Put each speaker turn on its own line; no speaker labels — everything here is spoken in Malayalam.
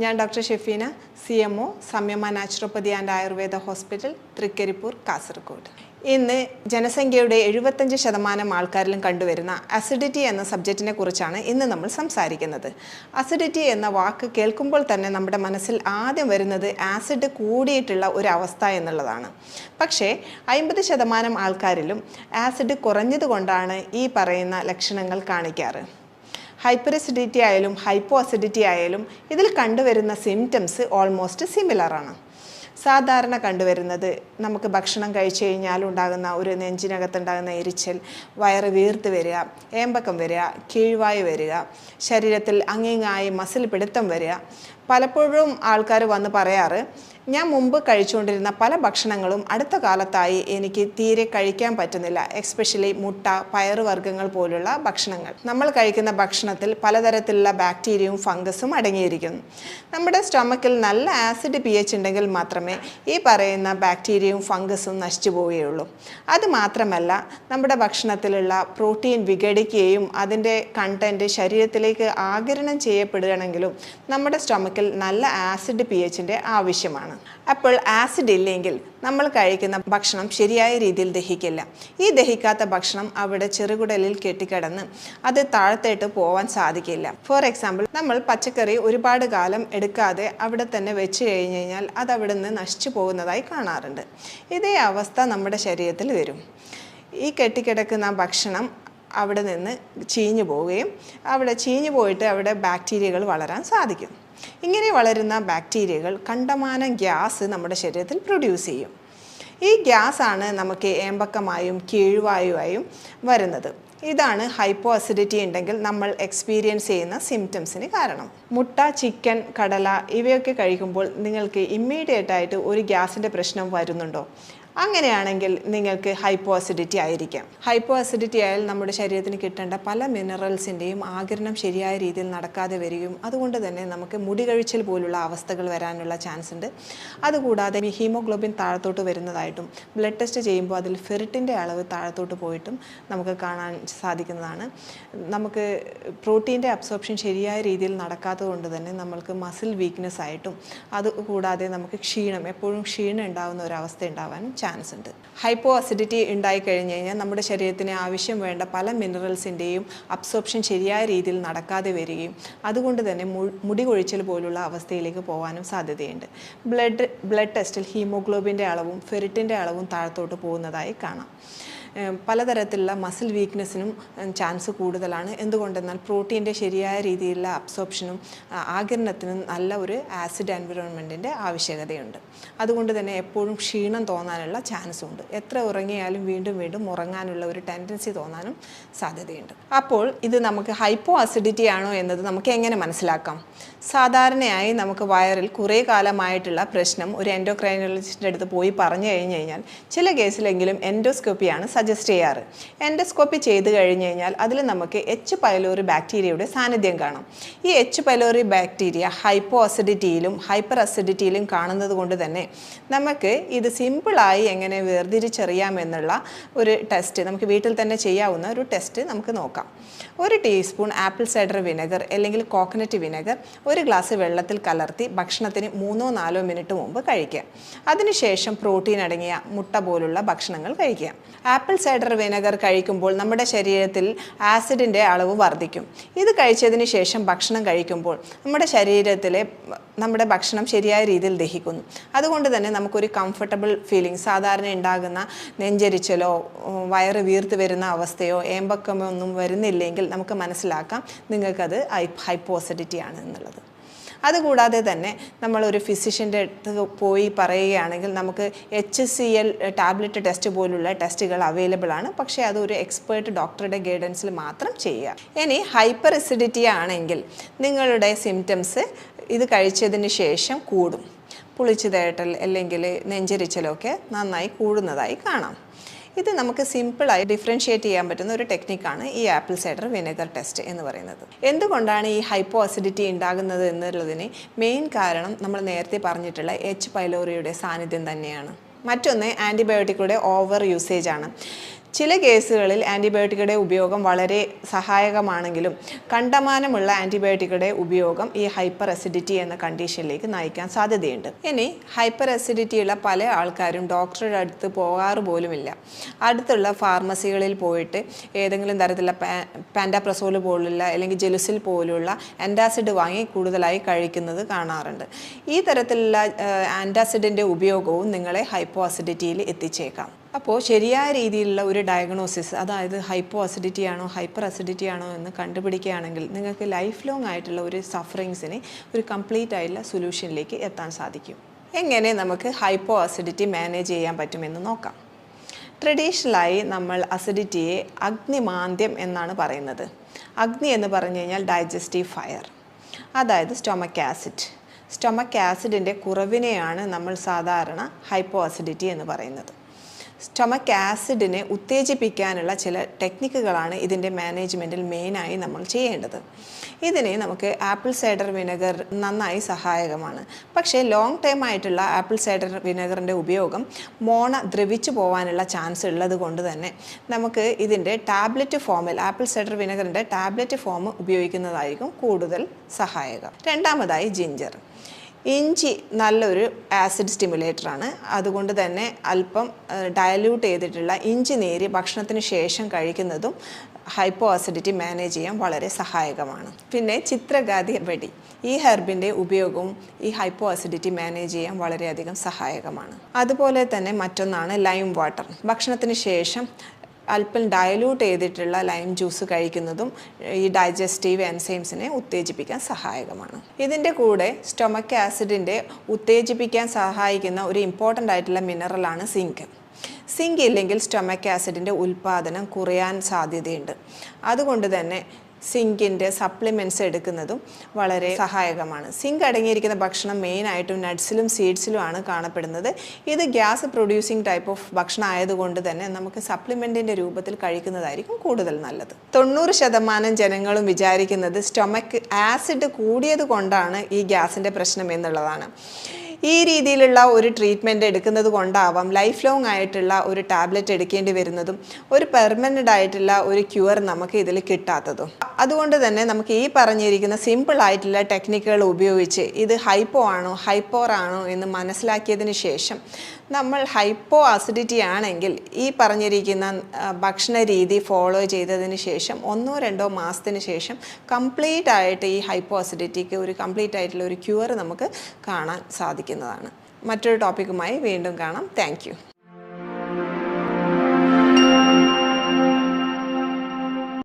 ഞാൻ doctor Shefeena C M O Samyama naturopathy and Ayurveda hospital Trikaripur Kasaragod. ഇന്ന് ജനസംഖ്യയുടെ എഴുപത്തഞ്ച് ശതമാനം ആൾക്കാരിലും കണ്ടുവരുന്ന അസിഡിറ്റി എന്ന സബ്ജക്റ്റിനെ കുറിച്ചാണ് ഇന്ന് നമ്മൾ സംസാരിക്കുന്നത്. അസിഡിറ്റി എന്ന വാക്ക് കേൾക്കുമ്പോൾ തന്നെ നമ്മുടെ മനസ്സിൽ ആദ്യം വരുന്നത് ആസിഡ് കൂടിയിട്ടുള്ള ഒരു അവസ്ഥ എന്നുള്ളതാണ്. പക്ഷേ അമ്പത് ശതമാനം ആൾക്കാരിലും ആസിഡ് കുറഞ്ഞതുകൊണ്ടാണ് ഈ പറയുന്ന ലക്ഷണങ്ങൾ കാണിക്കാറ്. ഹൈപ്പർ അസിഡിറ്റി ആയാലും ഹൈപ്പോ അസിഡിറ്റി ആയാലും ഇതിൽ കണ്ടുവരുന്ന സിംറ്റംസ് ഓൾമോസ്റ്റ് സിമിലർ ആണ്. സാധാരണ കണ്ടുവരുന്നത് നമുക്ക് ഭക്ഷണം കഴിച്ചു കഴിഞ്ഞാൽ ഉണ്ടാകുന്ന ഒരു നെഞ്ചിനകത്തുണ്ടാകുന്ന എരിച്ചൽ വയറ് വീർത്ത് വരിക ഏമ്പക്കം വരിക കീഴ്വായു വരിക ശരീരത്തിൽ അങ്ങിങ്ങായി മസിൽ പിടുത്തം വരിക. പലപ്പോഴും ആൾക്കാർ വന്ന് പറയാറ് ഞാൻ മുമ്പ് കഴിച്ചുകൊണ്ടിരുന്ന പല ഭക്ഷണങ്ങളും അടുത്ത കാലത്തായി എനിക്ക് തീരെ കഴിക്കാൻ പറ്റുന്നില്ല എക്സ്പെഷ്യലി മുട്ട പയറുവർഗങ്ങൾ പോലുള്ള ഭക്ഷണങ്ങൾ. നമ്മൾ കഴിക്കുന്ന ഭക്ഷണത്തിൽ പലതരത്തിലുള്ള ബാക്ടീരിയയും ഫംഗസും അടങ്ങിയിരിക്കുന്നു. നമ്മുടെ സ്റ്റൊമക്കിൽ നല്ല ആസിഡ് പി എച്ച് ഉണ്ടെങ്കിൽ മാത്രമേ ഈ പറയുന്ന ബാക്ടീരിയയും ഫംഗസും നശിച്ചു പോവുകയുള്ളൂ. അത് മാത്രമല്ല നമ്മുടെ ഭക്ഷണത്തിലുള്ള പ്രോട്ടീൻ വിഘടിക്കുകയും അതിന്റെ കണ്ടന്റ് ശരീരത്തിലേക്ക് ആകിരണം ചെയ്യപ്പെടുകയാണെങ്കിലും നമ്മുടെ സ്റ്റൊമക്കിൽ നല്ല ആസിഡ് പി എച്ചിന്റെ ആവശ്യമാണ്. അപ്പോൾ ആസിഡ് ഇല്ലെങ്കിൽ നമ്മൾ കഴിക്കുന്ന ഭക്ഷണം ശരിയായ രീതിയിൽ ദഹിക്കില്ല. ഈ ദഹിക്കാത്ത ഭക്ഷണം അവിടെ ചെറുകുടലിൽ കെട്ടിക്കിടന്ന് അത് താഴത്തേട്ട് പോവാൻ സാധിക്കില്ല. ഫോർ എക്സാമ്പിൾ നമ്മൾ പച്ചക്കറി ഒരുപാട് കാലം എടുക്കാതെ അവിടെ തന്നെ വെച്ച് കഴിഞ്ഞ് കഴിഞ്ഞാൽ അത് അവിടെ നിന്ന് നശിച്ചു പോകുന്നതായി കാണാറുണ്ട്. ഇതേ അവസ്ഥ നമ്മുടെ ശരീരത്തിൽ വരും. ഈ കെട്ടിക്കിടക്കുന്ന ഭക്ഷണം അവിടെ നിന്ന് ചീഞ്ഞു പോവുകയും അവിടെ ചീഞ്ഞു പോയിട്ട് അവിടെ ബാക്ടീരിയകൾ വളരാൻ സാധിക്കും. ഇങ്ങനെ വളരുന്ന ബാക്ടീരിയകൾ കണ്ടമാനം ഗ്യാസ് നമ്മുടെ ശരീരത്തിൽ പ്രൊഡ്യൂസ് ചെയ്യും. ഈ ഗ്യാസാണ് നമുക്ക് ഏമ്പക്കമായും കീഴ്വായുവായും വരുന്നത്. ഇതാണ് ഹൈപ്പോ അസിഡിറ്റി ഉണ്ടെങ്കിൽ നമ്മൾ എക്സ്പീരിയൻസ് ചെയ്യുന്ന സിംറ്റംസിന് കാരണം. മുട്ട ചിക്കൻ കടല ഇവയൊക്കെ കഴിക്കുമ്പോൾ നിങ്ങൾക്ക് ഇമ്മീഡിയറ്റ് ആയിട്ട് ഒരു ഗ്യാസിന്റെ പ്രശ്നം വരുന്നുണ്ടോ? അങ്ങനെയാണെങ്കിൽ നിങ്ങൾക്ക് ഹൈപ്പോ അസിഡിറ്റി ആയിരിക്കാം. ഹൈപ്പോ അസിഡിറ്റി ആയാൽ നമ്മുടെ ശരീരത്തിന് കിട്ടേണ്ട പല മിനറൽസിന്റെയും ആകിരണം ശരിയായ രീതിയിൽ നടക്കാതെ വരികയും അതുകൊണ്ട് തന്നെ നമുക്ക് മുടി കഴിച്ചൽ പോലുള്ള അവസ്ഥകൾ വരാനുള്ള ചാൻസ് ഉണ്ട്. അതുകൂടാതെ ഹീമോഗ്ലോബിൻ താഴത്തോട്ട് വരുന്നതായിട്ടും ബ്ലഡ് ടെസ്റ്റ് ചെയ്യുമ്പോൾ അതിൽ ഫെറിറ്റിന്റെ അളവ് താഴത്തോട്ട് പോയിട്ടും നമുക്ക് കാണാൻ സാധിക്കുന്നതാണ്. നമുക്ക് പ്രോട്ടീന്റെ അബ്സോർപ്ഷൻ ശരിയായ രീതിയിൽ നടക്കാത്തത് കൊണ്ട് തന്നെ നമ്മൾക്ക് മസിൽ വീക്ക്നെസ് ആയിട്ടും അതുകൂടാതെ നമുക്ക് ക്ഷീണം എപ്പോഴും ക്ഷീണം ഉണ്ടാകുന്ന ഒരു അവസ്ഥ ഉണ്ടാവാനും ചാൻസ് ഉണ്ട് ഹൈപ്പോ അസിഡിറ്റി ഉണ്ടായി കഴിഞ്ഞ് കഴിഞ്ഞാൽ നമ്മുടെ ശരീരത്തിന് ആവശ്യം വേണ്ട പല മിനറൽസിന്റെയും അബ്സോർപ്ഷൻ ശരിയായ രീതിയിൽ നടക്കാതെ വരികയും അതുകൊണ്ട് തന്നെ മുടി കൊഴിച്ചിൽ പോലുള്ള അവസ്ഥയിലേക്ക് പോകാനും സാധ്യതയുണ്ട്. ബ്ലഡ് ബ്ലഡ് ടെസ്റ്റിൽ ഹീമോഗ്ലോബിന്റെ അളവും ഫെറിറ്റിന്റെ അളവും താഴത്തോട്ട് പോകുന്നതായി കാണാം. പലതരത്തിലുള്ള മസിൽ വീക്ക്നെസ്സിനും ചാൻസ് കൂടുതലാണ്. എന്തുകൊണ്ടെന്നാൽ പ്രോട്ടീന്റെ ശരിയായ രീതിയിലുള്ള അബ്സോപ്ഷനും ആകിരണത്തിനും നല്ല ഒരു ആസിഡ് എൻവിറോൺമെന്റിന്റെ ആവശ്യകതയുണ്ട്. അതുകൊണ്ട് തന്നെ എപ്പോഴും ക്ഷീണം തോന്നാനുള്ള ചാൻസും ഉണ്ട്. എത്ര ഉറങ്ങിയാലും വീണ്ടും വീണ്ടും ഉറങ്ങാനുള്ള ഒരു ടെൻഡൻസി തോന്നാനും സാധ്യതയുണ്ട്. അപ്പോൾ ഇത് നമുക്ക് ഹൈപ്പോ അസിഡിറ്റി ആണോ എന്നത് നമുക്ക് എങ്ങനെ മനസ്സിലാക്കാം? സാധാരണയായി നമുക്ക് വയറിൽ കുറേ കാലമായിട്ടുള്ള പ്രശ്നം ഒരു എൻഡോക്രൈനോളജിസ്റ്റിന്റെ അടുത്ത് പോയി പറഞ്ഞു കഴിഞ്ഞു കഴിഞ്ഞാൽ ചില കേസിലെങ്കിലും എൻഡോസ്കോപ്പിയാണ് സജസ്റ്റ് ചെയ്യാറ്. എൻഡോസ്കോപ്പി ചെയ്ത് കഴിഞ്ഞ് കഴിഞ്ഞാൽ അതിൽ നമുക്ക് എച്ച് പൈലോറി ബാക്ടീരിയയുടെ സാന്നിധ്യം കാണാം. ഈ എച്ച് പൈലോറി ബാക്ടീരിയ ഹൈപ്പോ അസിഡിറ്റിയിലും ഹൈപ്പർ അസിഡിറ്റിയിലും കാണുന്നത് കൊണ്ട് തന്നെ നമുക്ക് ഇത് സിമ്പിളായി എങ്ങനെ വേർതിരിച്ചറിയാമെന്നുള്ള ഒരു ടെസ്റ്റ് നമുക്ക് വീട്ടിൽ തന്നെ ചെയ്യാവുന്ന ഒരു ടെസ്റ്റ് നമുക്ക് നോക്കാം. ഒരു ടീസ്പൂൺ ആപ്പിൾ സൈഡർ വിനെഗർ അല്ലെങ്കിൽ കോക്കനട്ട് വിനെഗർ ഒരു ഗ്ലാസ് വെള്ളത്തിൽ കലർത്തി ഭക്ഷണത്തിന് മൂന്നോ നാലോ മിനിറ്റ് മുമ്പ് കഴിക്കുക. അതിനുശേഷം പ്രോട്ടീൻ അടങ്ങിയ മുട്ട പോലുള്ള ഭക്ഷണങ്ങൾ കഴിക്കുക. ആപ്പിൾ സൈഡർ വിനെഗർ കഴിക്കുമ്പോൾ നമ്മുടെ ശരീരത്തിൽ ആസിഡിന്റെ അളവ് വർദ്ധിക്കും. ഇത് കഴിച്ചതിന് ശേഷം ഭക്ഷണം കഴിക്കുമ്പോൾ നമ്മുടെ ശരീരത്തിലെ നമ്മുടെ ഭക്ഷണം ശരിയായ രീതിയിൽ ദഹിക്കുന്നു. അതുകൊണ്ട് തന്നെ നമുക്കൊരു കംഫർട്ടബിൾ ഫീലിംഗ് സാധാരണ ഉണ്ടാകുന്ന നെഞ്ചരിച്ചലോ വയറ് വീർത്ത് വരുന്ന അവസ്ഥയോ ഏമ്പക്കമോ ഒന്നും വരുന്നില്ലെങ്കിൽ നമുക്ക് മനസ്സിലാക്കാം നിങ്ങൾക്കത് ഹൈപ്പോസിഡിറ്റി ആണ് എന്നുള്ളത്. അതുകൂടാതെ തന്നെ നമ്മൾ ഒരു ഫിസിഷ്യന്റെ അടുത്ത് പോയി പറയുകയാണെങ്കിൽ നമുക്ക് H C L tablet test പോലുള്ള ടെസ്റ്റുകൾ അവൈലബിൾ ആണ്. പക്ഷേ അത് ഒരു എക്സ്പേർട്ട് ഡോക്ടറുടെ ഗൈഡൻസിൽ മാത്രം ചെയ്യുക ഇനി ഹൈപ്പർ അസിഡിറ്റി ആണെങ്കിൽ നിങ്ങളുടെ സിംറ്റംസ് ഇത് കഴിച്ചതിന് ശേഷം കൂടും. പുളിച്ചു തേട്ടൽ അല്ലെങ്കിൽ നെഞ്ചരിച്ചലൊക്കെ നന്നായി കൂടുന്നതായി കാണാം. ഇത് നമുക്ക് സിമ്പിളായി ഡിഫറൻഷിയേറ്റ് ചെയ്യാൻ പറ്റുന്ന ഒരു ടെക്നിക്കാണ് ഈ ആപ്പിൾ സൈഡർ വിനെഗർ ടെസ്റ്റ് എന്ന് പറയുന്നത്. എന്തുകൊണ്ടാണ് ഈ ഹൈപ്പോ അസിഡിറ്റി ഉണ്ടാകുന്നത് എന്നുള്ളതിന് മെയിൻ കാരണം നമ്മൾ നേരത്തെ പറഞ്ഞിട്ടുള്ള എച്ച് പൈലോറിയുടെ സാന്നിധ്യം തന്നെയാണ്. മറ്റൊന്ന് ആന്റിബയോട്ടിക്കുകളുടെ ഓവർ യൂസേജ് ആണ്. ചില കേസുകളിൽ ആന്റിബയോട്ടിക്കുടെ ഉപയോഗം വളരെ സഹായകമാണെങ്കിലും കണ്ടമാനമുള്ള ആന്റിബയോട്ടിക്കുടെ ഉപയോഗം ഈ ഹൈപ്പർ അസിഡിറ്റി എന്ന കണ്ടീഷനിലേക്ക് നയിക്കാൻ സാധ്യതയുണ്ട്. ഇനി ഹൈപ്പർ അസിഡിറ്റിയുള്ള പല ആൾക്കാരും ഡോക്ടറുടെ അടുത്ത് പോകാറ് പോലുമില്ല. അടുത്തുള്ള ഫാർമസികളിൽ പോയിട്ട് ഏതെങ്കിലും തരത്തിലുള്ള പാൻഡാപ്രസോൾ പോലുള്ള അല്ലെങ്കിൽ ജെലുസിൽ പോലുള്ള ആന്റാസിഡ് വാങ്ങി കൂടുതലായി കഴിക്കുന്നത് കാണാറുണ്ട്. ഈ തരത്തിലുള്ള ആന്റാസിഡിന്റെ ഉപയോഗവും നിങ്ങളെ ഹൈപ്പോ അസിഡിറ്റിയിൽ എത്തിച്ചേക്കാം. അപ്പോൾ ശരിയായ രീതിയിലുള്ള ഒരു ഡയഗ്നോസിസ് അതായത് ഹൈപ്പോ അസിഡിറ്റി ആണോ ഹൈപ്പർ അസിഡിറ്റി ആണോ എന്ന് കണ്ടുപിടിക്കുകയാണെങ്കിൽ നിങ്ങൾക്ക് ലൈഫ് ലോങ് ആയിട്ടുള്ള ഒരു സഫറിങ്സിനെ ഒരു കംപ്ലീറ്റ് ആയിട്ടുള്ള സൊല്യൂഷനിലേക്ക് എത്താൻ സാധിക്കും. എങ്ങനെ നമുക്ക് ഹൈപ്പോ അസിഡിറ്റി മാനേജ് ചെയ്യാൻ പറ്റുമെന്ന് നോക്കാം. ട്രഡീഷണലായി നമ്മൾ അസിഡിറ്റിയെ അഗ്നിമാന്ദ്യം എന്നാണ് പറയുന്നത്. അഗ്നി എന്ന് പറഞ്ഞു കഴിഞ്ഞാൽ ഡൈജസ്റ്റീവ് ഫയർ അതായത് സ്റ്റൊമക് ആസിഡ് സ്റ്റൊമക് ആസിഡിന്റെ കുറവിനെയാണ് നമ്മൾ സാധാരണ ഹൈപ്പോ അസിഡിറ്റി എന്ന് പറയുന്നത്. സ്റ്റൊമക് ആസിഡിനെ ഉത്തേജിപ്പിക്കാനുള്ള ചില ടെക്നിക്കുകളാണ് ഇതിന്റെ മാനേജ്മെന്റിൽ മെയിനായി നമ്മൾ ചെയ്യേണ്ടത്. ഇതിനെ നമുക്ക് ആപ്പിൾ സൈഡർ വിനെഗർ നന്നായി സഹായകമാണ്. പക്ഷേ ലോങ് ടൈം ആയിട്ടുള്ള ആപ്പിൾ സൈഡർ വിനെഗറിന്റെ ഉപയോഗം മോണ ദ്രവിച്ചു പോകാനുള്ള ചാൻസ് ഉള്ളത് കൊണ്ട് തന്നെ നമുക്ക് ഇതിന്റെ ടാബ്ലറ്റ് ഫോമിൽ ആപ്പിൾ സൈഡർ വിനെഗറിന്റെ ടാബ്ലറ്റ് ഫോം ഉപയോഗിക്കുന്നതായിരിക്കും കൂടുതൽ സഹായകം. രണ്ടാമതായി ജിഞ്ചർ ഇഞ്ചി നല്ലൊരു ആസിഡ് സ്റ്റിമുലേറ്ററാണ് അതുകൊണ്ട് തന്നെ അല്പം ഡയല്യൂട്ട് ചെയ്തിട്ടുള്ള ഇഞ്ചി നീര് ഭക്ഷണത്തിന് ശേഷം കഴിക്കുന്നതും ഹൈപ്പോ ആസിഡിറ്റി മാനേജ് ചെയ്യാൻ വളരെ സഹായകമാണ്. പിന്നെ ചിത്രഗാതി വെടി ഈ ഹെർബിന്റെ ഉപയോഗവും ഈ ഹൈപ്പോ ആസിഡിറ്റി മാനേജ് ചെയ്യാൻ വളരെയധികം സഹായകമാണ്. അതുപോലെ തന്നെ മറ്റൊന്നാണ് ലൈം വാട്ടർ ഭക്ഷണത്തിന് ശേഷം അല്പം ഡയലൂട്ട് ചെയ്തിട്ടുള്ള ലൈം ജ്യൂസ് കഴിക്കുന്നതും ഈ ഡൈജസ്റ്റീവ് എൻസൈംസിനെ ഉത്തേജിപ്പിക്കാൻ സഹായകമാണ്. ഇതിന്റെ കൂടെ സ്റ്റൊമക് ആസിഡിന്റെ ഉത്തേജിപ്പിക്കാൻ സഹായിക്കുന്ന ഒരു ഇമ്പോർട്ടന്റ് ആയിട്ടുള്ള മിനറലാണ് സിങ്ക് സിങ്ക് ഇല്ലെങ്കിൽ സ്റ്റൊമക് ആസിഡിന്റെ ഉൽപ്പാദനം കുറയാൻ സാധ്യതയുണ്ട്. അതുകൊണ്ട് തന്നെ സിങ്കിന്റെ സപ്ലിമെന്റ്സ് എടുക്കുന്നതും വളരെ സഹായകമാണ്. സിങ്ക് അടങ്ങിയിരിക്കുന്ന ഭക്ഷണം മെയിനായിട്ടും നട്ട്സിലും സീഡ്സിലുമാണ് കാണപ്പെടുന്നത്. ഇത് ഗ്യാസ് പ്രൊഡ്യൂസിങ് ടൈപ്പ് ഓഫ് ഭക്ഷണം ആയതുകൊണ്ട് തന്നെ നമുക്ക് സപ്ലിമെന്റിന്റെ രൂപത്തിൽ കഴിക്കുന്നതായിരിക്കും കൂടുതൽ നല്ലത്. തൊണ്ണൂറ് ശതമാനം ജനങ്ങളും വിചാരിക്കുന്നത് സ്റ്റൊമക്ക് ആസിഡ് കൂടിയത് കൊണ്ടാണ് ഈ ഗ്യാസിന്റെ പ്രശ്നം എന്നുള്ളതാണ്. ഈ രീതിയിലുള്ള ഒരു ട്രീറ്റ്മെന്റ് എടുക്കുന്നത് കൊണ്ടാവാം ലൈഫ് ലോങ് ആയിട്ടുള്ള ഒരു ടാബ്ലറ്റ് എടുക്കേണ്ടി വരുന്നതും ഒരു പെർമനന്റ് ആയിട്ടുള്ള ഒരു ക്യൂർ നമുക്ക് ഇതിൽ കിട്ടാത്തതും. അതുകൊണ്ട് തന്നെ നമുക്ക് ഈ പറഞ്ഞിരിക്കുന്ന സിമ്പിൾ ആയിട്ടുള്ള ടെക്നിക്കുകൾ ഉപയോഗിച്ച് ഇത് ഹൈപ്പോ ആണോ ഹൈപ്പോർ ആണോ എന്ന് മനസ്സിലാക്കിയതിന് ശേഷം നമ്മൾ ഹൈപ്പോ അസിഡിറ്റി ആണെങ്കിൽ ഈ പറഞ്ഞിരിക്കുന്ന ഭക്ഷണ രീതി ഫോളോ ചെയ്തതിന് ശേഷം ഒന്നോ രണ്ടോ മാസത്തിന് ശേഷം കംപ്ലീറ്റ് ആയിട്ട് ഈ ഹൈപ്പോ അസിഡിറ്റിക്ക് ഒരു കംപ്ലീറ്റ് ആയിട്ടുള്ള ഒരു ക്യൂർ നമുക്ക് കാണാൻ സാധിക്കുന്നതാണ്. മറ്റൊരു ടോപ്പിക്കുമായി വീണ്ടും കാണാം. താങ്ക്